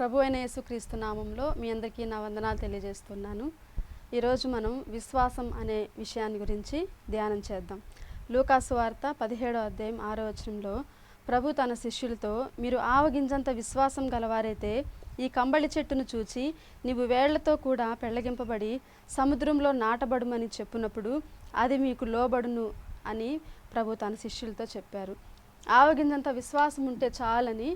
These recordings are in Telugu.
ప్రభు అయిన యేసుక్రీస్తు నామంలో మీ అందరికీ నా వందనాలు తెలియజేస్తున్నాను. ఈరోజు మనం విశ్వాసం అనే విషయాన్ని గురించి ధ్యానం చేద్దాం. లూకాసు వార్త పదిహేడో అధ్యాయం ఆరో వచనంలో ప్రభు తన శిష్యులతో మీరు ఆవగింజంత విశ్వాసం గలవారైతే ఈ కంబళి చెట్టును చూచి నీవు వేళ్ళతో కూడా పెళ్ళగింపబడి సముద్రంలో నాటబడుమని చెప్పినప్పుడు అది మీకు లోబడును అని ప్రభు తన శిష్యులతో చెప్పారు. ఆవగింజంత విశ్వాసం ఉంటే చాలని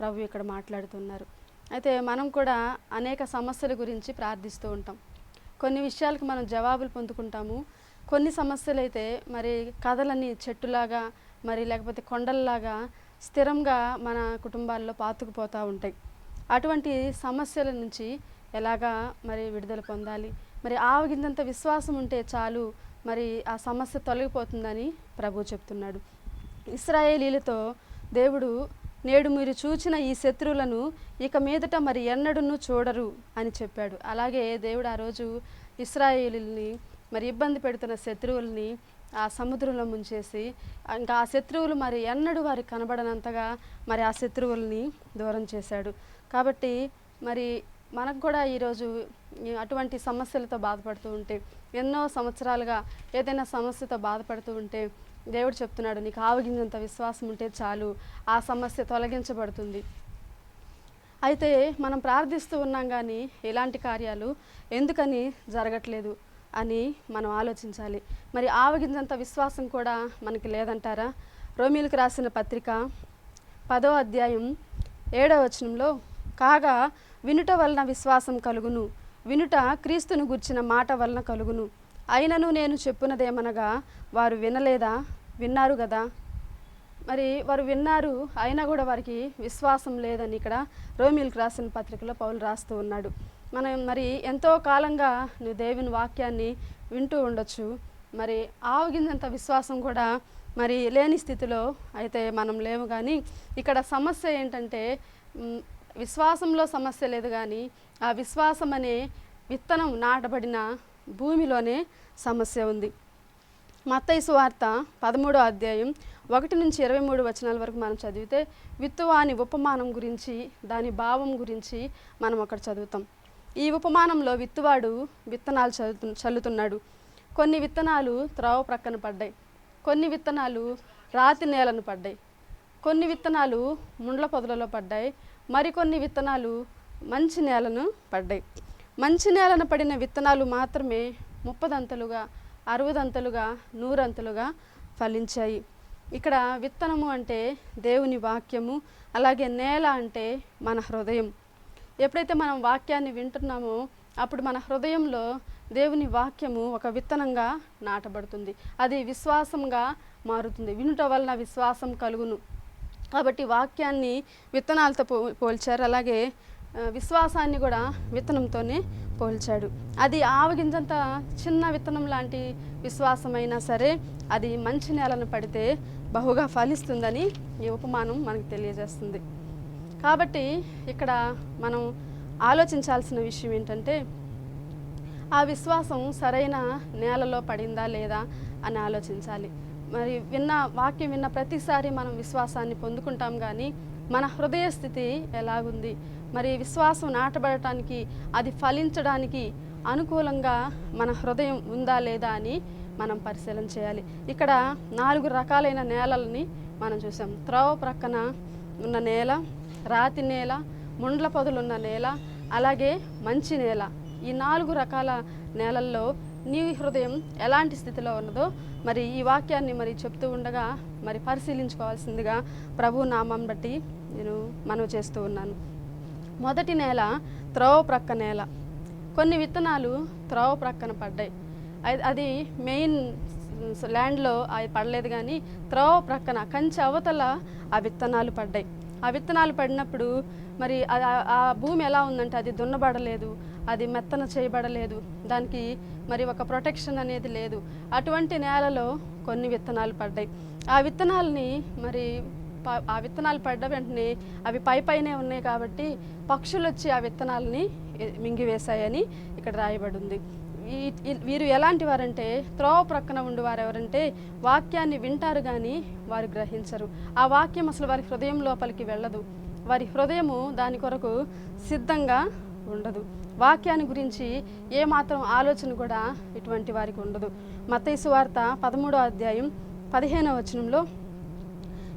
ప్రభు ఇక్కడ మాట్లాడుతున్నారు. అయితే మనం కూడా అనేక సమస్యల గురించి ప్రార్థిస్తూ ఉంటాం. కొన్ని విషయాలకు మనం జవాబులు పొందుకుంటాము. కొన్ని సమస్యలు అయితే మరి కథలని చెట్టులాగా మరి లేకపోతే కొండల్లాగా స్థిరంగా మన కుటుంబాల్లో పాతుకుపోతూ ఉంటాయి. అటువంటి సమస్యల నుంచి ఎలాగా మరి విడుదల పొందాలి? మరి ఆవగిందంత విశ్వాసం ఉంటే చాలు మరి ఆ సమస్య తొలగిపోతుందని ప్రభు చెప్తున్నాడు. ఇస్రాయేలీలతో దేవుడు నేడు మీరు చూచిన ఈ శత్రువులను ఇక మీదట మరి ఎన్నడూను చూడరు అని చెప్పాడు. అలాగే దేవుడు ఆ రోజు ఇస్రాయేలుల్ని మరి ఇబ్బంది పెడుతున్న శత్రువుల్ని ఆ సముద్రంలో ముంచేసి ఇంకా ఆ శత్రువులు మరి ఎన్నడూ వారికి కనబడనంతగా మరి ఆ శత్రువుల్ని దూరం చేశాడు. కాబట్టి మరి మనకు కూడా ఈరోజు అటువంటి సమస్యలతో బాధపడుతూ ఉంటే ఎన్నో సంవత్సరాలుగా ఏదైనా సమస్యతో బాధపడుతూ ఉంటే దేవుడు చెప్తున్నాడు నీకు ఆవగింజంత విశ్వాసం ఉంటే చాలు ఆ సమస్య తొలగించబడుతుంది. అయితే మనం ప్రార్థిస్తూ ఉన్నాం కానీ ఎలాంటి కార్యాలు ఎందుకని జరగట్లేదు అని మనం ఆలోచించాలి. మరి ఆవగింజంత విశ్వాసం కూడా మనకి లేదంటారా? రోమిలకు రాసిన పత్రిక పదో అధ్యాయం ఏడవ వచనంలో కాగా వినుట వలన విశ్వాసం కలుగును వినుట క్రీస్తును గుర్చిన మాట వలన కలుగును అయినను నేను చెప్పున్నదేమనగా వారు వినలేదా? విన్నారు కదా మరి వారు విన్నారు అయినా కూడా వారికి విశ్వాసం లేదని ఇక్కడ రోమిల్కి రాసిన పత్రికలో పౌలు రాస్తూ ఉన్నాడు. మనం మరి ఎంతో కాలంగా నువ్వు దేవుని వాక్యాన్ని వింటూ ఉండొచ్చు. మరి ఆవగిందంత విశ్వాసం కూడా మరి లేని స్థితిలో అయితే మనం లేము కానీ ఇక్కడ సమస్య ఏంటంటే విశ్వాసంలో సమస్య లేదు కానీ ఆ విశ్వాసం అనే విత్తనం నాటబడిన భూమిలోనే సమస్య ఉంది. మత్తయి వార్త పదమూడో అధ్యాయం ఒకటి నుంచి ఇరవై మూడు వచనాల వరకు మనం చదివితే విత్తువాని ఉపమానం గురించి దాని భావం గురించి మనం అక్కడ చదువుతాం. ఈ ఉపమానంలో విత్తువాడు విత్తనాలు చదువుతు చల్లుతున్నాడు. కొన్ని విత్తనాలు త్రోవ ప్రక్కన పడ్డాయి. కొన్ని విత్తనాలు రాతి నేలను పడ్డాయి. కొన్ని విత్తనాలు ముండ్ల పొదలలో పడ్డాయి. మరికొన్ని విత్తనాలు మంచి నేలను పడ్డాయి. మంచి నేలను పడిన విత్తనాలు మాత్రమే ముప్పదంతలుగా అరవదంతలుగా నూరంతలుగా ఫలించాయి. ఇక్కడ విత్తనము అంటే దేవుని వాక్యము అలాగే నేల అంటే మన హృదయం. ఎప్పుడైతే మనం వాక్యాన్ని వింటున్నామో అప్పుడు మన హృదయంలో దేవుని వాక్యము ఒక విత్తనంగా నాటబడుతుంది. అది విశ్వాసంగా మారుతుంది. వినుట వలన విశ్వాసం కలుగును. కాబట్టి వాక్యాన్ని విత్తనాలతో పో పోల్చారు. అలాగే విశ్వాసాన్ని కూడా విత్తనంతోనే పోల్చాడు. అది ఆవగింజంత చిన్న విత్తనం లాంటి విశ్వాసమైనా సరే అది మంచి నేలను పడితే బహుగా ఫలిస్తుందని ఈ ఉపమానం మనకు తెలియజేస్తుంది. కాబట్టి ఇక్కడ మనం ఆలోచించాల్సిన విషయం ఏంటంటే ఆ విశ్వాసం సరైన నేలలో పడిందా లేదా అని ఆలోచించాలి. మరి విన్న వాక్యం విన్న ప్రతిసారి మనం విశ్వాసాన్ని పొందుకుంటాం కానీ మన హృదయ స్థితి ఎలాగుంది? మరి విశ్వాసం నాటబడటానికి అది ఫలించడానికి అనుకూలంగా మన హృదయం ఉందా లేదా అని మనం పరిశీలన చేయాలి. ఇక్కడ నాలుగు రకాలైన నేలలని మనం చూసాం. త్రోవ ప్రక్కన ఉన్న నేల రాతి నేల ముండ్ల పొదలున్న నేల అలాగే మంచి నేల. ఈ నాలుగు రకాల నేలల్లో నీ హృదయం ఎలాంటి స్థితిలో ఉన్నదో మరి ఈ వాక్యాన్ని మరి చెప్తూ ఉండగా మరి పరిశీలించుకోవాల్సిందిగా ప్రభు నామం బట్టి నేను మనవి చేస్తూ ఉన్నాను. మొదటి నేల త్రోవ ప్రక్క నేల. కొన్ని విత్తనాలు త్రోవ ప్రక్కన పడ్డాయి. అది మెయిన్ ల్యాండ్లో అవి పడలేదు కానీ త్రోవ ప్రక్కన కంచె అవతల ఆ విత్తనాలు పడ్డాయి. ఆ విత్తనాలు పడినప్పుడు మరి ఆ భూమి ఎలా ఉందంటే అది దున్నబడలేదు. అది మెత్తన చేయబడలేదు. దానికి మరి ఒక ప్రొటెక్షన్ అనేది లేదు. అటువంటి నేలలో కొన్ని విత్తనాలు పడ్డాయి. ఆ విత్తనాలని మరి ఆ విత్తనాలు పడ్డ వెంటనే అవి పై పైనే ఉన్నాయి కాబట్టి పక్షులు వచ్చి ఆ విత్తనాలని మింగివేశాయని ఇక్కడ రాయబడి ఉంది వీరు ఎలాంటి వారంటే త్రోవ ప్రక్కన ఉండి వారు ఎవరంటే వాక్యాన్ని వింటారు కానీ వారు గ్రహించరు. ఆ వాక్యం అసలు వారి హృదయం లోపలికి వెళ్ళదు. వారి హృదయము దాని కొరకు సిద్ధంగా ఉండదు. వాక్యాన్ని గురించి ఏమాత్రం ఆలోచన కూడా ఇటువంటి వారికి ఉండదు. మతైసు వార్త పదమూడో అధ్యాయం పదిహేనవ వచనంలో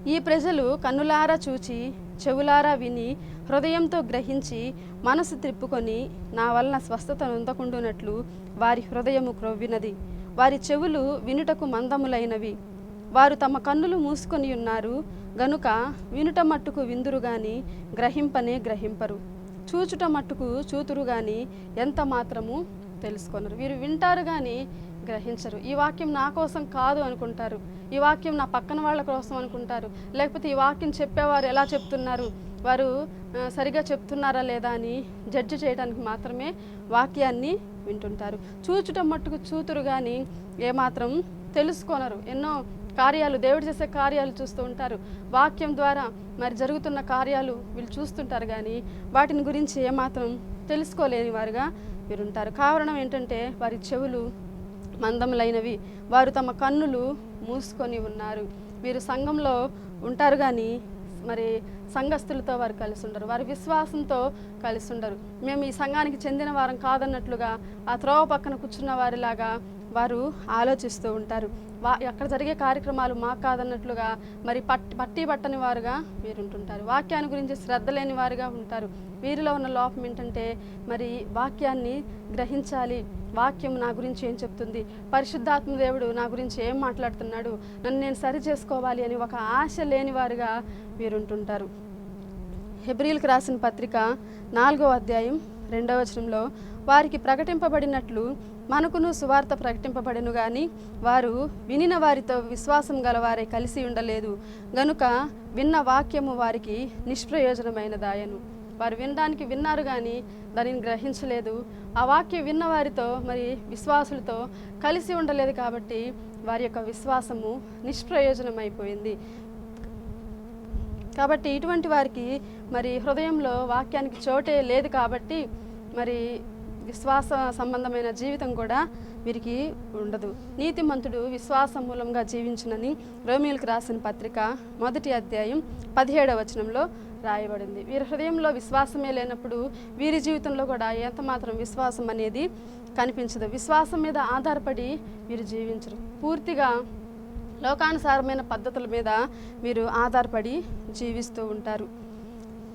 ఈ ప్రజలు కన్నులారా చూచి చెవులారా విని హృదయంతో గ్రహించి మనసు త్రిప్పుకొని నా వలన స్వస్థత నొందకుండునట్లు వారి హృదయము క్రొవ్వినది. వారి చెవులు వినుటకు మందములైనవి. వారు తమ కన్నులు మూసుకొని ఉన్నారు. గనుక వినుట మట్టుకు విందురు గాని గ్రహింపనే గ్రహింపరు. చూచుట మట్టుకు చూతురు కానీ ఎంత మాత్రము తెలుసుకొనరు. వీరు వింటారు కానీ గ్రహించరు. ఈ వాక్యం నా కోసం కాదు అనుకుంటారు. ఈ వాక్యం నా పక్కన వాళ్ళ కోసం అనుకుంటారు. లేకపోతే ఈ వాక్యం చెప్పేవారు ఎలా చెప్తున్నారు? వారు సరిగా చెప్తున్నారా లేదా అని జడ్జి చేయడానికి మాత్రమే వాక్యాన్ని వింటుంటారు. చూచుట మట్టుకు చూతురు కానీ ఏమాత్రం తెలుసుకొనరు. ఎన్నో కార్యాలు దేవుడు చేసే కార్యాలు చూస్తూ ఉంటారు. వాక్యం ద్వారా మరి జరుగుతున్న కార్యాలు వీళ్ళు చూస్తుంటారు కానీ వాటిని గురించి ఏమాత్రం తెలుసుకోలేని వారుగా వీరుంటారు. కారణం ఏంటంటే వారి చెవులు మందములైనవి. వారు తమ కన్నులు మూసుకొని ఉన్నారు. వీరు సంఘంలో ఉంటారు కానీ మరి సంఘస్థులతో వారు కలిసి ఉండరు వారి విశ్వాసంతో కలిసి ఉండరు మేము ఈ సంఘానికి చెందిన వారం కాదన్నట్లుగా ఆ త్రోవ పక్కన కూర్చున్న వారిలాగా వారు ఆలోచిస్తూ ఉంటారు. వా అక్కడ జరిగే కార్యక్రమాలు మాకు కాదన్నట్లుగా మరి పట్టి పట్టి పట్టని వారుగా వీరుంటుంటారు. వాక్యాన్ని గురించి శ్రద్ధ లేని వారుగా ఉంటారు. వీరిలో ఉన్న లోపం ఏంటంటే మరి వాక్యాన్ని గ్రహించాలి. వాక్యం నా గురించి ఏం చెప్తుంది? పరిశుద్ధాత్మ దేవుడు నా గురించి ఏం మాట్లాడుతున్నాడు? నన్ను నేను సరి చేసుకోవాలి అని ఒక ఆశ లేని వారుగా వీరుంటుంటారు. హెబ్రిల్కి రాసిన పత్రిక నాలుగో అధ్యాయం రెండవ వచనంలో వారికి ప్రకటింపబడినట్లు మనకును సువార్త ప్రకటింపబడెను గాని వారు వినిన వారితో విశ్వాసం గలవారే కలిసి ఉండలేదు. గనుక విన్న వాక్యము వారికి నిష్ప్రయోజనమైనదాయను. వారు వినడానికి విన్నారు కానీ దానిని గ్రహించలేదు. ఆ వాక్యం విన్న వారితో మరి విశ్వాసులతో కలిసి ఉండలేదు కాబట్టి వారి యొక్క విశ్వాసము నిష్ప్రయోజనమైపోయింది. కాబట్టి ఇటువంటి వారికి మరి హృదయంలో వాక్యానికి చోటే లేదు కాబట్టి మరి విశ్వాస సంబంధమైన జీవితం కూడా వీరికి ఉండదు. నీతిమంతుడు విశ్వాస మూలంగా జీవించునని రోమిల్కి రాసిన పత్రిక మొదటి అధ్యాయం పదిహేడవ వచనంలో రాయబడింది. వీరి హృదయంలో విశ్వాసమే లేనప్పుడు వీరి జీవితంలో కూడా ఎంతమాత్రం విశ్వాసం అనేది కనిపించదు. విశ్వాసం మీద ఆధారపడి వీరు జీవించరు. పూర్తిగా లోకానుసారమైన పద్ధతుల మీద వీరు ఆధారపడి జీవిస్తూ ఉంటారు.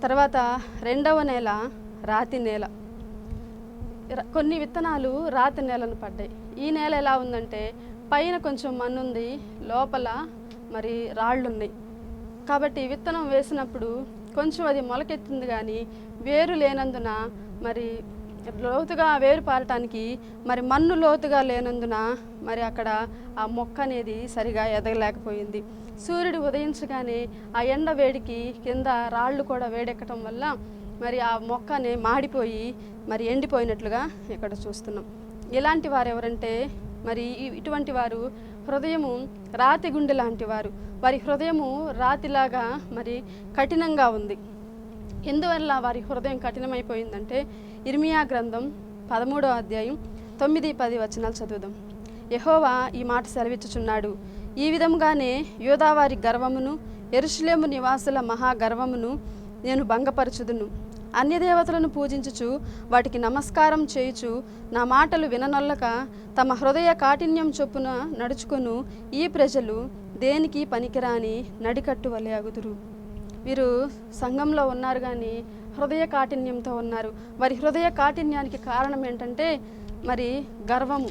తర్వాత రెండవ నేల రాతి నేల. కొన్ని విత్తనాలు రాతి నేలను పడ్డాయి. ఈ నేల ఎలా ఉందంటే పైన కొంచెం మన్ను ఉంది లోపల మరి రాళ్ళు ఉన్నాయి కాబట్టి విత్తనం వేసినప్పుడు కొంచెం అది మొలకెత్తింది కానీ వేరు లేనందున మరి లోతుగా వేరు పారటానికి మరి మన్ను లోతుగా లేనందున మరి అక్కడ ఆ మొక్క అనేది సరిగా ఎదగలేకపోయింది. సూర్యుడు ఉదయించగానే ఆ ఎండ వేడికి కింద రాళ్ళు కూడా వేడెక్కటం వల్ల మరి ఆ మొక్కని మాడిపోయి మరి ఎండిపోయినట్లుగా ఇక్కడ చూస్తున్నాం. ఇలాంటి వారు ఎవరంటే మరి ఇటువంటి వారు హృదయము రాతి గుండె లాంటి వారు. వారి హృదయము రాతిలాగా మరి కఠినంగా ఉంది. ఎందువల్ల వారి హృదయం కఠినమైపోయిందంటే ఇర్మియా గ్రంథం పదమూడో అధ్యాయం తొమ్మిది పది వచనాలు చదువుదాం. యహోవా ఈ మాట సెలవిచ్చుచున్నాడు. ఈ విధముగానే యోదావారి గర్వమును ఎరుషులేము నివాసుల మహా గర్వమును నేను భంగపరచుదును. అన్యదేవతలను పూజించుచు వాటికి నమస్కారం చేయుచు నా మాటలు విననొల్లక తమ హృదయ కాఠిన్యం చొప్పున నడుచుకొను ఈ ప్రజలు దేనికి పనికిరాని నడికట్టు వలె అగుదురు. వీరు సంఘంలో ఉన్నారు కానీ హృదయ కాఠిన్యంతో ఉన్నారు. వారి హృదయ కాఠిన్యానికి కారణం ఏంటంటే మరి గర్వము.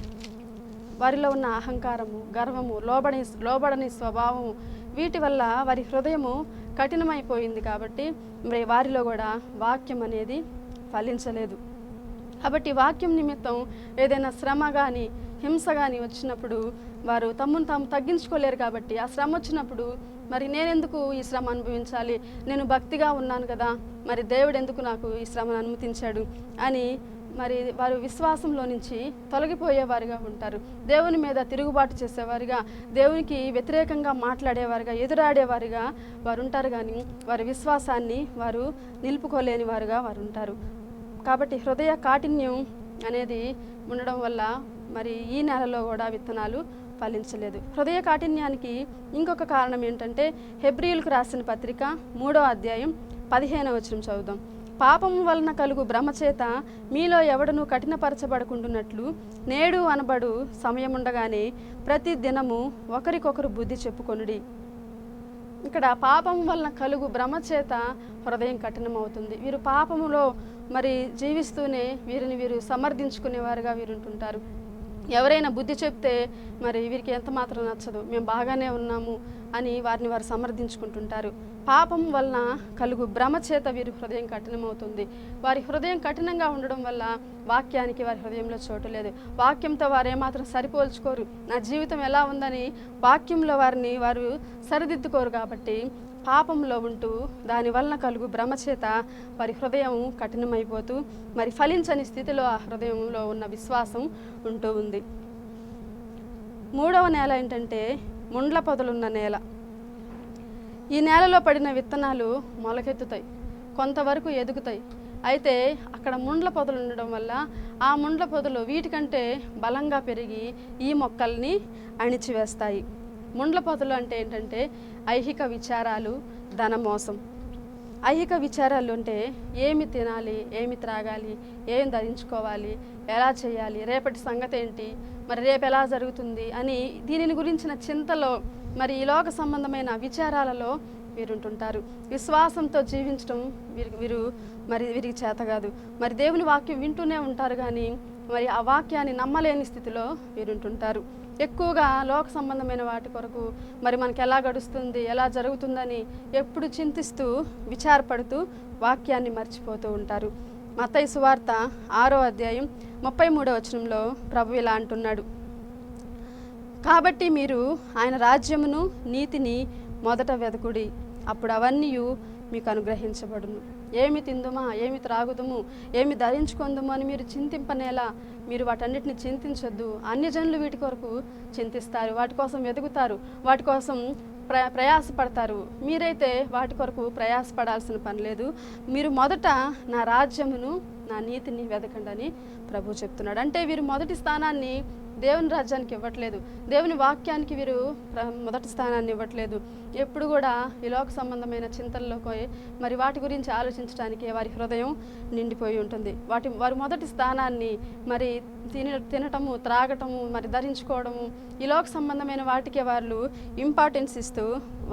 వారిలో ఉన్న అహంకారము గర్వము లోబడి లోబడని స్వభావము. వీటి వల్ల వారి హృదయము కఠినమైపోయింది కాబట్టి మరి వారిలో కూడా వాక్యం అనేది ఫలించలేదు. కాబట్టి వాక్యం నిమిత్తం ఏదైనా శ్రమ కానీ హింస కానీ వచ్చినప్పుడు వారు తమ్మును తాము తగ్గించుకోలేరు కాబట్టి ఆ శ్రమ వచ్చినప్పుడు మరి నేనెందుకు ఈ శ్రమ అనుభవించాలి? నేను భక్తిగా ఉన్నాను కదా మరి దేవుడు ఎందుకు నాకు ఈ శ్రమను అనుమతించాడు? అని మరి వారు విశ్వాసంలో నుంచి తొలగిపోయేవారుగా ఉంటారు. దేవుని మీద తిరుగుబాటు చేసేవారుగా దేవునికి వ్యతిరేకంగా మాట్లాడేవారుగా ఎదురాడేవారుగా వారు ఉంటారు కానీ వారి విశ్వాసాన్ని వారు నిలుపుకోలేని వారుగా వారు ఉంటారు. కాబట్టి హృదయ కాఠిన్యం అనేది ఉండడం వల్ల మరి ఈ నెలలో కూడా విత్తనాలు ఫలించలేదు. హృదయ కాఠిన్యానికి ఇంకొక కారణం ఏంటంటే హెబ్రియులకు రాసిన పత్రిక మూడో అధ్యాయం పదిహేనవ వచనం చదువుదాం. పాపము వలన కలుగు భ్రమచేత మీలో ఎవడను కఠినపరచబడుకుంటున్నట్లు నేడు అనబడు సమయముండగానే ప్రతి దినము ఒకరికొకరు బుద్ధి చెప్పుకొనుడి. ఇక్కడ పాపం వలన కలుగు భ్రమచేత హృదయం కఠినమవుతుంది. వీరు పాపములో మరి జీవిస్తూనే వీరిని వీరు సమర్థించుకునేవారుగా వీరు ఉంటుంటారు ఎవరైనా బుద్ధి చెప్తే మరి వీరికి ఎంత మాత్రం నచ్చదు. మేము బాగానే ఉన్నాము అని వారిని వారు సమర్థించుకుంటుంటారు. పాపం వలన కలుగు భ్రమ చేత వీరి హృదయం కఠినమవుతుంది. వారి హృదయం కఠినంగా ఉండడం వల్ల వాక్యానికి వారి హృదయంలో చోటు లేదు. వాక్యంతో వారు ఏమాత్రం సరిపోల్చుకోరు. నా జీవితం ఎలా ఉందని వాక్యంలో వారిని వారు సరిదిద్దుకోరు కాబట్టి పాపంలో ఉంటూ దాని వలన కలుగు భ్రమ చేత వారి హృదయం కఠినమైపోతూ మరి ఫలించని స్థితిలో ఆ హృదయంలో ఉన్న విశ్వాసం ఉంటూ ఉంది. మూడవ నేల ఏంటంటే ముండ్ల పొదలున్న నేల. ఈ నేలలో పడిన విత్తనాలు మొలకెత్తుతాయి కొంతవరకు ఎదుగుతాయి. అయితే అక్కడ ముండ్ల పొదలు ఉండడం వల్ల ఆ ముండ్ల పొదలు వీటికంటే బలంగా పెరిగి ఈ మొక్కల్ని అణిచివేస్తాయి. ముండ్ల పొదలు అంటే ఏంటంటే ఐహిక విచారాలు ధనమోసం ఐహిక విచారాలు అంటే ఏమి తినాలి ఏమి త్రాగాలి ఏం ధరించుకోవాలి ఎలా చేయాలి రేపటి సంగతి ఏంటి మరి రేపు ఎలా జరుగుతుంది అని దీనిని గురించిన చింతలో మరి ఈ లోక సంబంధమైన విచారాలలో వీరుంటుంటారు. విశ్వాసంతో జీవించడం వీరి వీరు మరి వీరికి చేత కాదు. మరి దేవుని వాక్యం వింటూనే ఉంటారు కానీ మరి ఆ వాక్యాన్ని నమ్మలేని స్థితిలో వీరుంటుంటారు. ఎక్కువగా లోక సంబంధమైన వాటి కొరకు మరి మనకి ఎలా గడుస్తుంది ఎలా జరుగుతుందని ఎప్పుడు చింతిస్తూ విచారపడుతూ వాక్యాన్ని మర్చిపోతూ ఉంటారు. మత్తయి సువార్త ఆరో అధ్యాయం ముప్పై మూడో వచనంలో ప్రభు ఇలా అంటున్నాడు. కాబట్టి మీరు ఆయన రాజ్యమును నీతిని మొదట వెదకుడి. అప్పుడు అవన్నీ మీకు అనుగ్రహించబడును. ఏమి తిందుమా? ఏమి త్రాగుదుము? ఏమి ధరించుకుందుము అని మీరు చింతింపనేలా మీరు వాటన్నిటిని చింతించొద్దు. అన్ని జనులు వీటి కొరకు చింతిస్తారు. వాటి కోసం వెతుకుతారు వాటి కోసం ప్ర ప్రయాసపడతారు. మీరైతే వాటి కొరకు ప్రయాసపడాల్సిన పని లేదు. మీరు మొదట నా రాజ్యమును నా నీతిని వెతకండి అని ప్రభు చెప్తున్నాడు. అంటే వీరు మొదటి స్థానాన్ని దేవుని రాజ్యానికి ఇవ్వట్లేదు. దేవుని వాక్యానికి వీరు మొదటి స్థానాన్ని ఇవ్వట్లేదు. ఎప్పుడు కూడా ఈ లోక సంబంధమైన చింతల్లో పోయి మరి వాటి గురించి ఆలోచించడానికి వారి హృదయం నిండిపోయి ఉంటుంది. వాటి వారి మొదటి స్థానాన్ని మరి తిన తినటము త్రాగటము మరి ధరించుకోవడము ఈ లోక సంబంధమైన వాటికే వాళ్ళు ఇంపార్టెన్స్ ఇస్తూ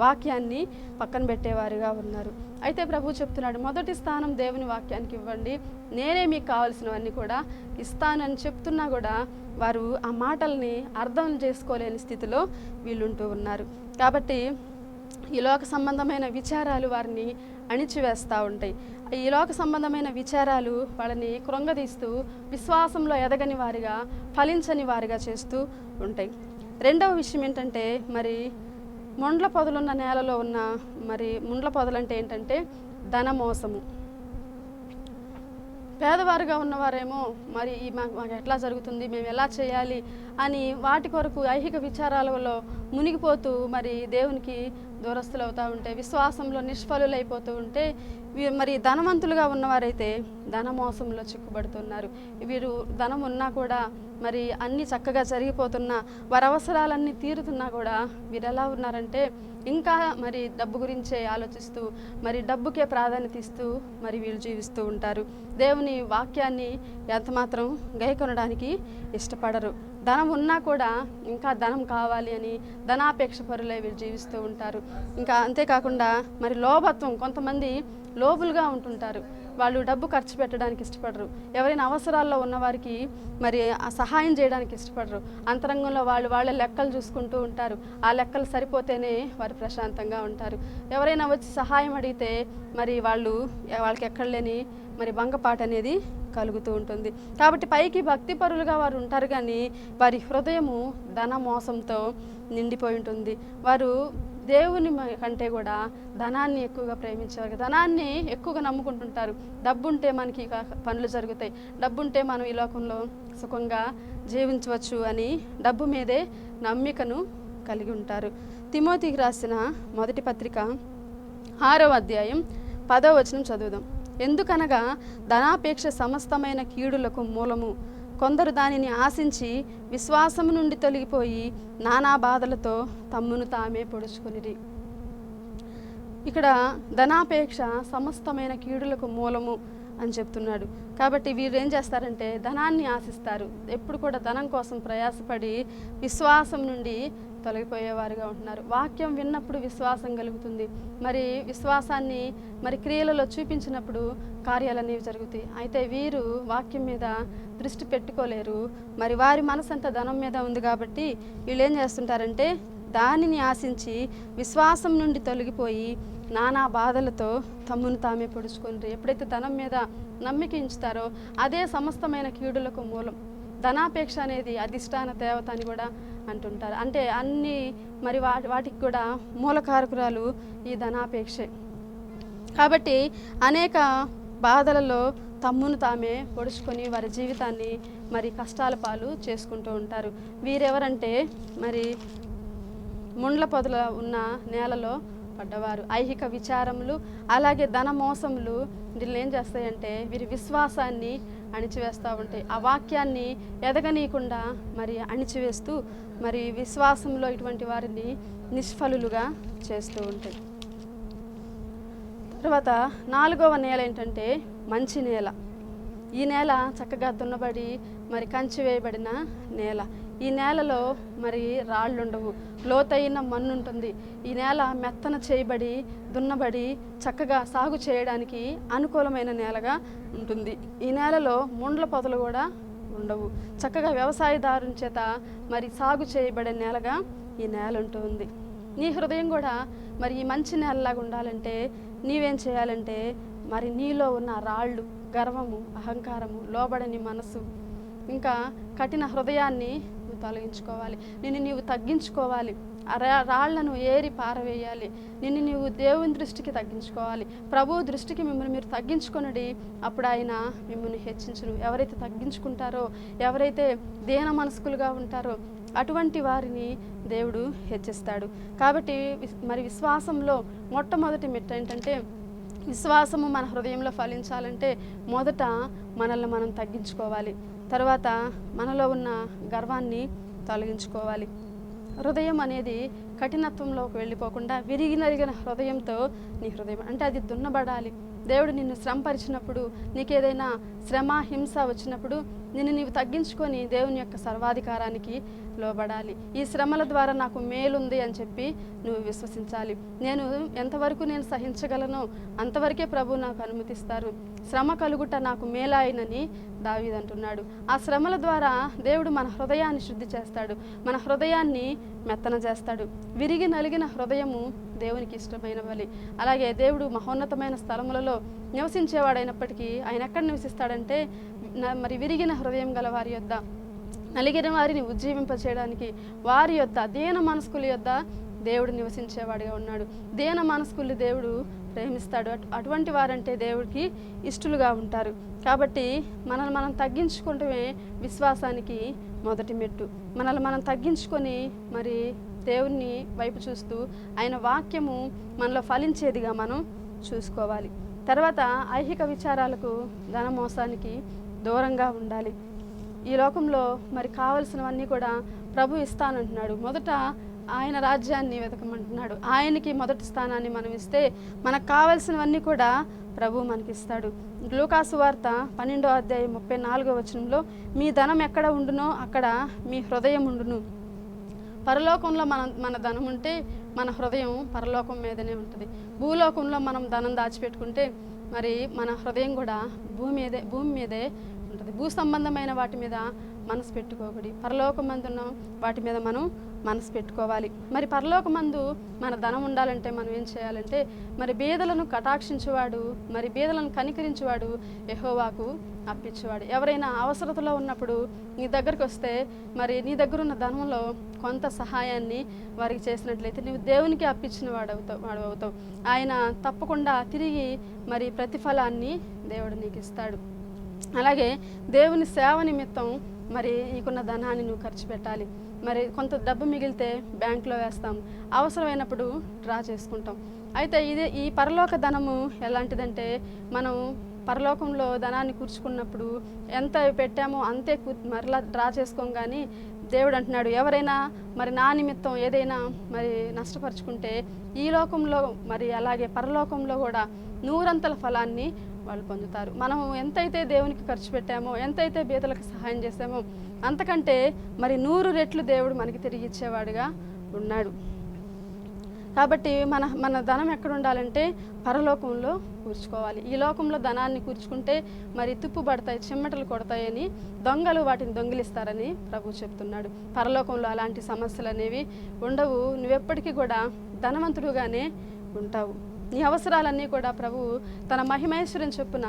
వాక్యాన్ని పక్కన పెట్టేవారుగా ఉన్నారు. అయితే ప్రభు చెప్తున్నాడు మొదటి స్థానం దేవుని వాక్యానికి ఇవ్వండి. నేనే మీకు కావాల్సినవన్నీ కూడా ఇస్తానని చెప్తున్నా కూడా వారు ఆ మాటల్ని అర్థం చేసుకోలేని స్థితిలో వీళ్ళుంటూ ఉన్నారు. కాబట్టి ఈ లోక సంబంధమైన విచారాలు వారిని అణిచివేస్తూ ఉంటాయి. ఈ లోక సంబంధమైన విచారాలు వాళ్ళని కృంగదీస్తూ విశ్వాసంలో ఎదగని వారిగా ఫలించని వారిగా చేస్తూ ఉంటాయి. రెండవ విషయం ఏంటంటే మరి ముండ్ల పొదలున్న నేలలో ఉన్న మరి ముండ్ల పొదలు అంటే ఏంటంటే ధనమోసము పేదవారుగా ఉన్నవారేమో మరి ఈ మాకు మాకు ఎట్లా జరుగుతుంది మేము ఎలా చేయాలి అని వాటి కొరకు ఐహిక విచారాలలో మునిగిపోతూ మరి దేవునికి దూరస్తులు అవుతూ ఉంటే విశ్వాసంలో నిష్ఫలులైపోతూ ఉంటే వీ- మరి ధనవంతులుగా ఉన్నవారైతే ధనమోసంలో చిక్కుబడుతున్నారు. వీరు ధనం ఉన్నా కూడా మరి అన్నీ చక్కగా జరిగిపోతున్నా వారి అవసరాలన్నీ తీరుతున్నా కూడా వీరు ఎలా ఉన్నారంటే ఇంకా మరి డబ్బు గురించే ఆలోచిస్తూ మరి డబ్బుకే ప్రాధాన్యత ఇస్తూ మరి వీళ్ళు జీవిస్తూ ఉంటారు. దేవుని వాక్యాన్ని ఎంతమాత్రం గైకొనడానికి ఇష్టపడరు. ధనం ఉన్నా కూడా ఇంకా ధనం కావాలి అని ధనాపేక్ష పరులే వీళ్ళు జీవిస్తూ ఉంటారు. ఇంకా అంతేకాకుండా మరి లోభత్వం కొంతమంది లోబులుగా ఉంటుంటారు. వాళ్ళు డబ్బు ఖర్చు పెట్టడానికి ఇష్టపడరు. ఎవరైనా అవసరాల్లో ఉన్నవారికి మరి సహాయం చేయడానికి ఇష్టపడరు. అంతరంగంలో వాళ్ళు వాళ్ళ లెక్కలు చూసుకుంటూ ఉంటారు. ఆ లెక్కలు సరిపోతేనే వారు ప్రశాంతంగా ఉంటారు. ఎవరైనా వచ్చి సహాయం అడిగితే మరి వాళ్ళు వాళ్ళకి ఎక్కడ లేని మరి భంగపాట అనేది కలుగుతూ ఉంటుంది. కాబట్టి పైకి భక్తి పరులుగా వారు ఉంటారు కానీ వారి హృదయము ధన మోసంతో నిండిపోయి ఉంటుంది. వారు దేవుని కంటే కూడా ధనాన్ని ఎక్కువగా ప్రేమించేవారు ధనాన్ని ఎక్కువగా నమ్ముకుంటుంటారు. డబ్బు ఉంటే మనకి ఇక పనులు జరుగుతాయి. డబ్బు ఉంటే మనం ఈ లోకంలో సుఖంగా జీవించవచ్చు అని డబ్బు మీదే నమ్మికను కలిగి ఉంటారు. తిమోతికి రాసిన మొదటి పత్రిక ఆరవ అధ్యాయం పదవ వచనం చదువుదాం. ఎందుకనగా ధనాపేక్ష సమస్తమైన కీడులకు మూలము కొందరు దానిని ఆశించి విశ్వాసము నుండి తొలగిపోయి నానా బాధలతో తమ్మును తామే పొడుచుకునిరి. ఇక్కడ ధనాపేక్ష సమస్తమైన కీడులకు మూలము అని చెప్తున్నాడు. కాబట్టి వీరు ఏం చేస్తారంటే ధనాన్ని ఆశిస్తారు. ఎప్పుడు కూడా ధనం కోసం ప్రయాసపడి విశ్వాసం నుండి తొలగిపోయేవారుగా ఉంటున్నారు. వాక్యం విన్నప్పుడు విశ్వాసం కలుగుతుంది. మరి విశ్వాసాన్ని మరి క్రియలలో చూపించినప్పుడు కార్యాలు అనేవి జరుగుతాయి. అయితే వీరు వాక్యం మీద దృష్టి పెట్టుకోలేరు. మరి వారి మనసంతా ధనం మీద ఉంది కాబట్టి వీళ్ళు ఏం చేస్తుంటారంటే దానిని ఆశించి విశ్వాసం నుండి తొలగిపోయి నానా బాధలతో తమ్మును తామే పొడుచుకుంటారు. ఎప్పుడైతే ధనం మీద నమ్మిక ఉంచుతారో అదే సమస్తమైన కీడులకు మూలం. ధనాపేక్ష అనేది అధిష్టాన దేవత అని కూడా అంటుంటారు. అంటే అన్ని మరి వాటికి కూడా మూల కారకురాలు ఈ ధనాపేక్షే. కాబట్టి అనేక బాధలలో తమ్మును తామే పొడుచుకొని వారి జీవితాన్ని మరి కష్టాల పాలు చేసుకుంటూ ఉంటారు. వీరెవరంటే మరి ముండ్ల పొదల ఉన్న నేలలో పడ్డవారు. ఐహిక విచారములు అలాగే ధన మోసములు వీళ్ళు ఏం చేస్తాయంటే వీరి విశ్వాసాన్ని అణిచివేస్తూ ఉంటాయి ఆ వాక్యాన్ని ఎదగనీయకుండా మరి అణిచివేస్తూ మరి విశ్వాసంలో ఇటువంటి వారిని నిష్ఫలులుగా చేస్తూ ఉంటాయి తర్వాత నాలుగవ నేల ఏంటంటే మంచి నేల. ఈ నేల చక్కగా దున్నబడి మరి కంచి వేయబడిన నేల. ఈ నేలలో మరి రాళ్ళు ఉండవు లోతైన మన్ను ఉంటుంది ఈ నేల మెత్తన చేయబడి దున్నబడి చక్కగా సాగు చేయడానికి అనుకూలమైన నేలగా ఉంటుంది. ఈ నేలలో ముండ్ల పొదలు కూడా ఉండవు. చక్కగా వ్యవసాయదారుని చేత మరి సాగు చేయబడే నేలగా ఈ నేల ఉంటుంది నీ హృదయం కూడా మరి ఈ మంచి నేలలాగా ఉండాలంటే నీవేం చేయాలంటే మరి నీలో ఉన్న రాళ్ళు గర్వము అహంకారము లోబడని మనసు ఇంకా కఠిన హృదయాన్ని నువ్వు తొలగించుకోవాలి. నిన్ను నీవు తగ్గించుకోవాలి. రాళ్ళను ఏరి పారవేయాలి. నిన్ను నీవు దేవుని దృష్టికి తగ్గించుకోవాలి. ప్రభు దృష్టికి మిమ్మల్ని మీరు తగ్గించుకొనడి. అప్పుడు ఆయన మిమ్మల్ని హెచ్చించును. ఎవరైతే తగ్గించుకుంటారో ఎవరైతే దేన మనస్కులుగా ఉంటారో అటువంటి వారిని దేవుడు హెచ్చిస్తాడు. కాబట్టి మరి విశ్వాసంలో మొట్టమొదటి మెట్టు ఏంటంటే విశ్వాసము మన హృదయంలో ఫలించాలంటే మొదట మనల్ని మనం తగ్గించుకోవాలి. తర్వాత మనలో ఉన్న గర్వాన్ని తొలగించుకోవాలి. హృదయం అనేది కఠినత్వంలోకి వెళ్ళిపోకుండా విరిగినరిగిన హృదయంతో నీ హృదయం అంటే అది దున్నబడాలి. దేవుడు నిన్ను శ్రమపరిచినప్పుడు నీకేదైనా శ్రమ హింస వచ్చినప్పుడు నిన్ను నీవు తగ్గించుకొని దేవుని యొక్క సర్వాధికారానికి లోబడాలి. ఈ శ్రమల ద్వారా నాకు మేలుంది అని చెప్పి నువ్వు విశ్వసించాలి. నేను ఎంతవరకు నేను సహించగలనో అంతవరకే ప్రభు నాకు అనుమతిస్తారు. శ్రమ కలుగుట నాకు మేలాయినని దావీద్ అంటున్నాడు. ఆ శ్రమల ద్వారా దేవుడు మన హృదయాన్ని శుద్ధి చేస్తాడు. మన హృదయాన్ని మెత్తన చేస్తాడు. విరిగి నలిగిన హృదయము దేవునికి ఇష్టమైన బలి అలాగే దేవుడు మహోన్నతమైన స్థలములలో నివసించేవాడైనప్పటికీ ఆయన ఎక్కడ నివసిస్తాడంటే మరి విరిగిన హృదయం గల వారి యొద్ద. నలిగిన వారిని ఉజ్జీవింపచేయడానికి వారి యొద్ద దేన మనస్కుల యొద్ద దేవుడు నివసించేవాడిగా ఉన్నాడు. దేన మనస్కుల్ని దేవుడు ప్రేమిస్తాడు. అటు- అటువంటి వారంటే దేవుడికి ఇష్టలుగా ఉంటారు. కాబట్టి మనల్ని మనం తగ్గించుకుంటమే విశ్వాసానికి మొదటి మెట్టు. మనల్ని మనం తగ్గించుకొని మరి దేవుణ్ణి వైపు చూస్తూ ఆయన వాక్యము మనలో ఫలించేదిగా మనం చూసుకోవాలి. తర్వాత ఐహిక విచారాలకు ధన మోసానికి దూరంగా ఉండాలి. ఈ లోకంలో మరి కావలసినవన్నీ కూడా ప్రభు ఇస్తానంటున్నాడు. మొదట ఆయన రాజ్యాన్ని వెతకమంటున్నాడు. ఆయనకి మొదటి స్థానాన్ని మనం ఇస్తే మనకు కావలసినవన్నీ కూడా ప్రభు మనకిస్తాడు. లూకాసు వార్త పన్నెండో అధ్యాయం ముప్పై నాలుగో వచనంలో మీ ధనం ఎక్కడ ఉండునో అక్కడ మీ హృదయం ఉండును. పరలోకంలో మన మన ధనం ఉంటే మన హృదయం పరలోకం మీదనే ఉంటుంది. భూలోకంలో మనం ధనం దాచిపెట్టుకుంటే మరి మన హృదయం కూడా భూమి మీదే భూమి మీదే ఉంటుంది. భూ సంబంధమైన వాటి మీద మనసు పెట్టుకోకూడదు. పరలోకమందున్న వాటి మీద మనం మనసు పెట్టుకోవాలి. మరి పరలోకమందు మన ధనం ఉండాలంటే మనం ఏం చేయాలంటే మరి బీదలను కటాక్షించేవాడు మరి బీదలను కనికరించేవాడు యహోవాకు అప్పించేవాడు ఎవరైనా అవసరతలో ఉన్నప్పుడు నీ దగ్గరికి వస్తే మరి నీ దగ్గర ఉన్న ధనంలో కొంత సహాయాన్ని వారికి చేసినట్లయితే నీవు దేవునికి అప్పించిన వాడు అవుతావు వాడు అవుతావు ఆయన తప్పకుండా తిరిగి మరి ప్రతిఫలాన్ని దేవుడు నీకు ఇస్తాడు. అలాగే దేవుని సేవ నిమిత్తం మరి నీకున్న ధనాన్ని నువ్వు ఖర్చు పెట్టాలి. మరి కొంత డబ్బు మిగిలితే బ్యాంకులో వేస్తాం. అవసరమైనప్పుడు డ్రా చేసుకుంటాం. అయితే ఇదే ఈ పరలోక ధనము ఎలాంటిదంటే మనం పరలోకంలో ధనాన్ని కూర్చుకున్నప్పుడు ఎంత పెట్టామో అంతే మరలా డ్రా చేసుకోం కానీ దేవుడు అంటున్నాడు ఎవరైనా మరి నా నిమిత్తం ఏదైనా మరి నష్టపరుచుకుంటే ఈ లోకంలో మరి అలాగే పరలోకంలో కూడా నూరంతల ఫలాన్ని వాళ్ళు పొందుతారు. మనం ఎంతైతే దేవునికి ఖర్చు పెట్టామో ఎంతైతే బీదలకు సహాయం చేసామో అంతకంటే మరి నూరు రెట్లు దేవుడు మనకి తిరిగి ఇచ్చేవాడుగా ఉన్నాడు. కాబట్టి మన మన ధనం ఎక్కడ ఉండాలంటే పరలోకంలో కూర్చుకోవాలి. ఈ లోకంలో ధనాన్ని కూర్చుకుంటే మరి తుప్పు పడతాయి చిమ్మటలు కొడతాయని దొంగలు వాటిని దొంగిలిస్తారని ప్రభు చెప్తున్నాడు. పరలోకంలో అలాంటి సమస్యలు అనేవి ఉండవు. నువ్వెప్పటికీ కూడా ధనవంతుడుగానే ఉంటావు. నీ అవసరాలన్నీ కూడా ప్రభు తన మహిమేశ్వరం చొప్పున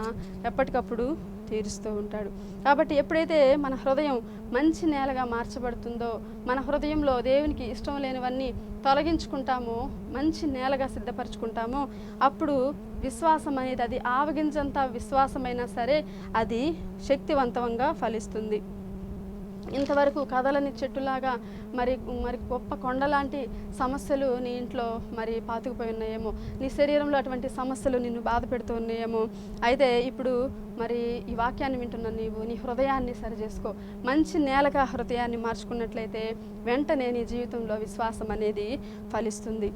ఎప్పటికప్పుడు తీరుస్తూ ఉంటాడు. కాబట్టి ఎప్పుడైతే మన హృదయం మంచి నేలగా మార్చబడుతుందో మన హృదయంలో దేవునికి ఇష్టం లేనివన్నీ తొలగించుకుంటామో మంచి నేలగా సిద్ధపరచుకుంటామో అప్పుడు విశ్వాసం అనేది అది ఆవగించంత విశ్వాసమైనా సరే అది శక్తివంతంగా ఫలిస్తుంది. ఇంతవరకు కథలని చెట్టులాగా మరి మరి గొప్ప కొండలాంటి సమస్యలు నీ ఇంట్లో మరి పాతుకుపోయి ఉన్నాయేమో. నీ శరీరంలో అటువంటి సమస్యలు నిన్ను బాధ పెడుతూ ఉన్నాయేమో. అయితే ఇప్పుడు మరి ఈ వాక్యాన్ని వింటున్న నీవు నీ హృదయాన్ని సరి చేసుకో మంచి నేలగా హృదయాన్ని మార్చుకున్నట్లయితే వెంటనే నీ జీవితంలో విశ్వాసం అనేది ఫలిస్తుంది.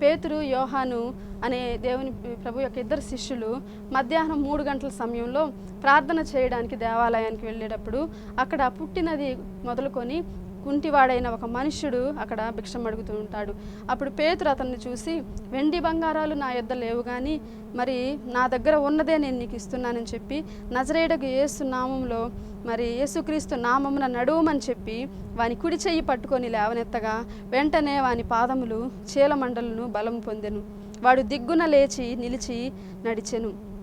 పేతురు యోహాను అనే దేవుని ప్రభు యొక్క ఇద్దరు శిష్యులు మధ్యాహ్నం మూడు గంటల సమయంలో ప్రార్థన చేయడానికి దేవాలయానికి వెళ్ళేటప్పుడు అక్కడ పుట్టినది మొదలుకొని కుంటివాడైన ఒక మనుష్యుడు అక్కడ భిక్షం అడుగుతూ ఉంటాడు. అప్పుడు పేతురు అతన్ని చూసి వెండి బంగారాలు నా యొద్ద లేవు కానీ మరి నా దగ్గర ఉన్నదే నేను నీకు ఇస్తున్నానని చెప్పి నజరేడకు యేసు నామంలో మరి యేసుక్రీస్తు నామమున నడువమని చెప్పి వాని కుడి చెయ్యి పట్టుకొని లేవనెత్తగా వెంటనే వాని పాదములు చీలమండలను బలం పొందెను. వాడు దిగ్గున లేచి నిలిచి నడిచెను.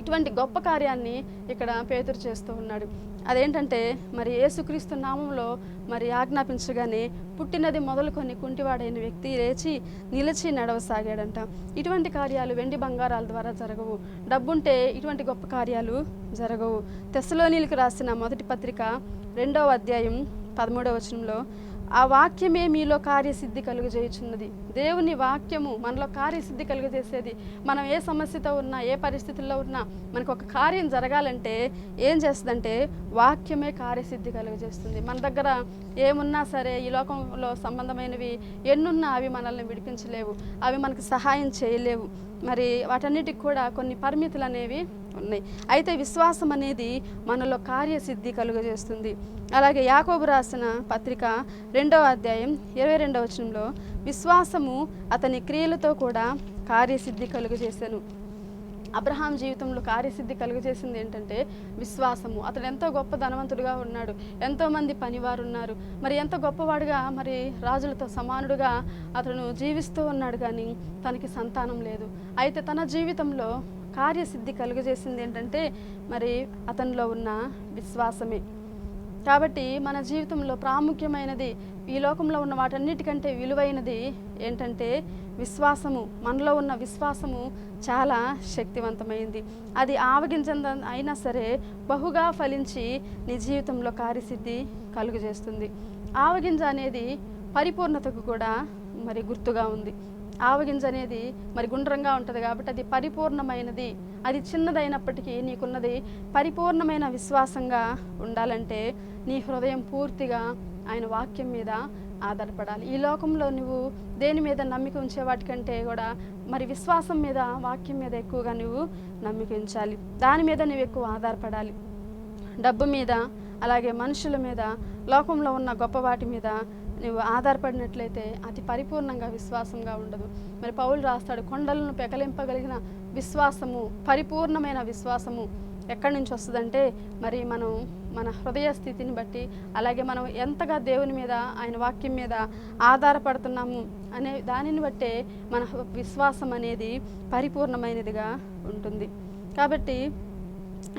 ఇటువంటి గొప్ప కార్యాన్ని ఇక్కడ పేతురు చేస్తూ ఉన్నాడు. అదేంటంటే మరి యేసుక్రీస్తు నామంలో మరి ఆజ్ఞాపించగానే పుట్టినది మొదలుకొని కుంటివాడైన వ్యక్తి లేచి నిలిచి నడవసాగాడంట. ఇటువంటి కార్యాలు వెండి బంగారాల ద్వారా జరగవు. డబ్బుంటే ఇటువంటి గొప్ప కార్యాలు జరగవు. తెస్సలోనీలకు రాసిన మొదటి పత్రిక రెండవ అధ్యాయం పదమూడవ వచనంలో ఆ వాక్యమే మీలో కార్యసిద్ధి కలుగజేయుచున్నది. దేవుని వాక్యము మనలో కార్యసిద్ధి కలుగజేసేది. మనం ఏ సమస్యతో ఉన్నా ఏ పరిస్థితుల్లో ఉన్నా మనకు ఒక కార్యం జరగాలంటే ఏం చేస్తుందంటే వాక్యమే కార్యసిద్ధి కలుగజేస్తుంది. మన దగ్గర ఏమున్నా సరే ఈ లోకంలో సంబంధమైనవి ఎన్నున్నా అవి మనల్ని విడిపించలేవు. అవి మనకు సహాయం చేయలేవు. మరి వాటన్నిటికి కూడా కొన్ని పరిమితులు అనేవి ఉన్నాయి. అయితే విశ్వాసం అనేది మనలో కార్యసిద్ధి కలుగజేస్తుంది. అలాగే యాకోబు రాసిన పత్రిక రెండవ అధ్యాయం ఇరవై రెండవ వచనంలో విశ్వాసము అతని క్రియలతో కూడా కార్యసిద్ధి కలుగజేశాను అబ్రహాం జీవితంలో కార్యసిద్ధి కలుగజేసింది ఏంటంటే విశ్వాసము. అతడు ఎంతో గొప్ప ధనవంతుడుగా ఉన్నాడు. ఎంతోమంది పనివారు ఉన్నారు. మరి ఎంత గొప్పవాడుగా మరి రాజులతో సమానుడుగా అతను జీవిస్తూ ఉన్నాడు కానీ తనకి సంతానం లేదు. అయితే తన జీవితంలో కార్యసిద్ధి కలుగజేసింది ఏంటంటే మరి అతనిలో ఉన్న విశ్వాసమే. కాబట్టి మన జీవితంలో ప్రాముఖ్యమైనది ఈ లోకంలో ఉన్న వాటన్నిటికంటే విలువైనది ఏంటంటే విశ్వాసము. మనలో ఉన్న విశ్వాసము చాలా శక్తివంతమైంది. అది ఆవగించంద అయినా సరే బహుగా ఫలించి నీ జీవితంలో కార్యసిద్ధి కలుగజేస్తుంది. ఆవగింజ అనేది పరిపూర్ణతకు కూడా మరి గుర్తుగా ఉంది. ఆవగింజ అనేది మరి గుండ్రంగా ఉంటుంది కాబట్టి అది పరిపూర్ణమైనది. అది చిన్నదైనప్పటికీ నీకున్నది పరిపూర్ణమైన విశ్వాసంగా ఉండాలంటే నీ హృదయం పూర్తిగా ఆయన వాక్యం మీద ఆధారపడాలి. ఈ లోకంలో నువ్వు దేని మీద నమ్మిక ఉంచే వాటికంటే కూడా మరి విశ్వాసం మీద వాక్యం మీద ఎక్కువగా నువ్వు నమ్మిక ఉంచాలి. దాని మీద నువ్వు ఎక్కువ ఆధారపడాలి. డబ్బు మీద అలాగే మనుషుల మీద లోకంలో ఉన్న గొప్ప వాటి మీద నువ్వు ఆధారపడినట్లయితే అతి పరిపూర్ణంగా విశ్వాసంగా ఉండదు. మరి పౌలు రాస్తాడు కొండలను పెకలింపగలిగిన విశ్వాసము పరిపూర్ణమైన విశ్వాసము ఎక్కడి నుంచి వస్తుందంటే మరి మనం మన హృదయ స్థితిని బట్టి అలాగే మనం ఎంతగా దేవుని మీద ఆయన వాక్యం మీద ఆధారపడుతున్నాము అనే దానిని బట్టే మన విశ్వాసం అనేది పరిపూర్ణమైనదిగా ఉంటుంది. కాబట్టి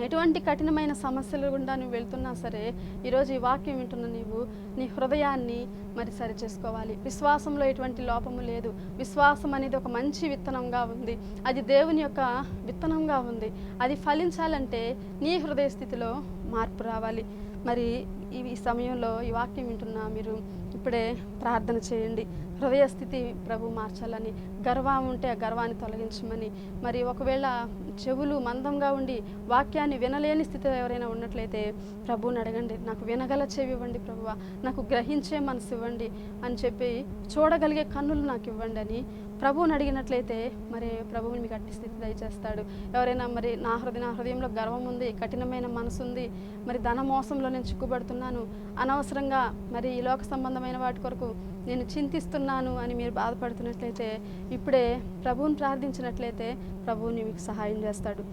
ఎటువంటి కఠినమైన సమస్యలు గుండా నువ్వు వెళ్తున్నా సరే ఈరోజు ఈ వాక్యం వింటున్న నీవు నీ హృదయాన్ని మరి సరి చేసుకోవాలి విశ్వాసంలో ఎటువంటి లోపము లేదు. విశ్వాసం అనేది ఒక మంచి విత్తనంగా ఉంది. అది దేవుని యొక్క విత్తనంగా ఉంది. అది ఫలించాలంటే నీ హృదయ స్థితిలో మార్పు రావాలి. మరి ఈ సమయంలో ఈ వాక్యం వింటున్నా మీరు ఇప్పుడే ప్రార్థన చేయండి. హృదయ స్థితి ప్రభు మార్చాలని గర్వం ఉంటే ఆ గర్వాన్ని తొలగించమని. మరి ఒకవేళ చెవులు మందంగా ఉండి వాక్యాన్ని వినలేని స్థితిలో ఎవరైనా ఉన్నట్లయితే ప్రభువుని అడగండి. నాకు వినగల చెవి ఇవ్వండి ప్రభువా. నాకు గ్రహించే మనసు ఇవ్వండి అని చెప్పి చూడగలిగే కన్నులు నాకు ఇవ్వండి అని ప్రభువుని అడిగినట్లయితే మరి ప్రభువుని మీకు అట్టి స్థితి దయచేస్తాడు. ఎవరైనా మరి నా హృదయ నా హృదయంలో గర్వం ఉంది కఠినమైన మనసు ఉంది మరి ధన మోసంలో నేను చిక్కుబడుతున్నాను అనవసరంగా మరి ఈ లోక సంబంధమైన వాటి కొరకు నేను చింతిస్తున్నాను అని మీరు బాధపడుతున్నట్లయితే ఇప్పుడే ప్రభువుని ప్రార్థించినట్లయితే ప్రభువుని మీకు సహాయం చేస్తాడు.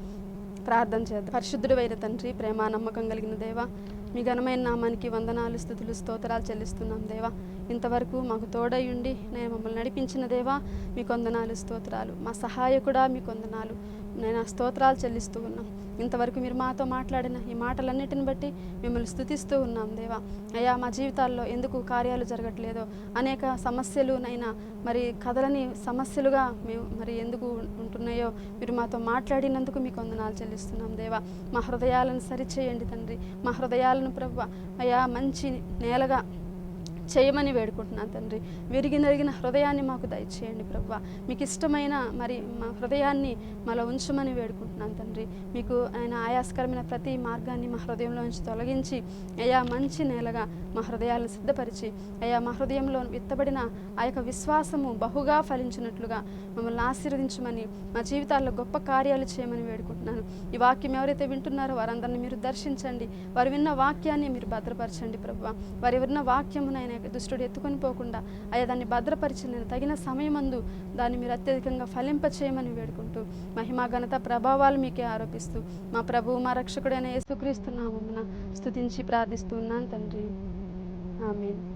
ప్రార్థన చేద్దాం. పరిశుద్ధుడు వైర తండ్రి ప్రేమ నమ్మకం కలిగిన దేవా మీ ఘనమైన నామానికి వందనాలు స్థుతులు స్తోత్రాలు చెల్లిస్తున్నాం దేవా. ఇంతవరకు మాకు తోడై నేను మమ్మల్ని నడిపించిన దేవా మీ కొందనాలు స్తోత్రాలు. మా సహాయకుడా మీ కొందనాలు. నేను ఆ స్తోత్రాలు చెల్లిస్తూ ఉన్నాం. ఇంతవరకు మీరు మాతో మాట్లాడిన ఈ మాటలన్నిటిని బట్టి మిమ్మల్ని స్థుతిస్తూ ఉన్నాం దేవా. అయ్యా మా జీవితాల్లో ఎందుకు కార్యాలు జరగట్లేదో అనేక సమస్యలు నైనా మరి కథలని సమస్యలుగా మేము మరి ఎందుకు ఉంటున్నాయో మీరు మాతో మాట్లాడినందుకు మీకు వందనాలు చెల్లిస్తున్నాం దేవా. మా హృదయాలను సరిచేయండి తండ్రి. మా హృదయాలను ప్రభు అయ్యా మంచి నేలగా చేయమని వేడుకుంటున్నాను తండ్రి. విరిగి నరిగిన హృదయాన్ని మాకు దయచేయండి ప్రభా. మీకు ఇష్టమైన మరి మా హృదయాన్ని మాలో ఉంచమని వేడుకుంటున్నాను తండ్రి. మీకు ఆయన ఆయాస్కరమైన ప్రతి మార్గాన్ని మా హృదయంలో నుంచి తొలగించి అయా మంచి నేలగా మా హృదయాలను సిద్ధపరిచి అయా మా హృదయంలో విత్తబడిన ఆ యొక్క విశ్వాసము బహుగా ఫలించినట్లుగా మమ్మల్ని ఆశీర్వదించమని మా జీవితాల్లో గొప్ప కార్యాలు చేయమని వేడుకుంటున్నాను. ఈ వాక్యం ఎవరైతే వింటున్నారో వారందరిని మీరు దర్శించండి. వారు విన్న వాక్యాన్ని మీరు భద్రపరచండి ప్రభు. వారు విన్న వాక్యమునైనా దుష్టుడు ఎత్తుకొని పోకుండా అయ్యా దాన్ని భద్రపరిచి నేను తగిన సమయమందు దాన్ని మీరు అత్యధికంగా ఫలింపచేయమని వేడుకుంటూ మహిమా ఘనత ప్రభావాలు మీకే ఆరోపిస్తూ మా ప్రభువు మా రక్షకుడైన యేసుక్రీస్తు నామమున స్తుతించి ప్రార్థిస్తున్నాను తండ్రి. ఆమె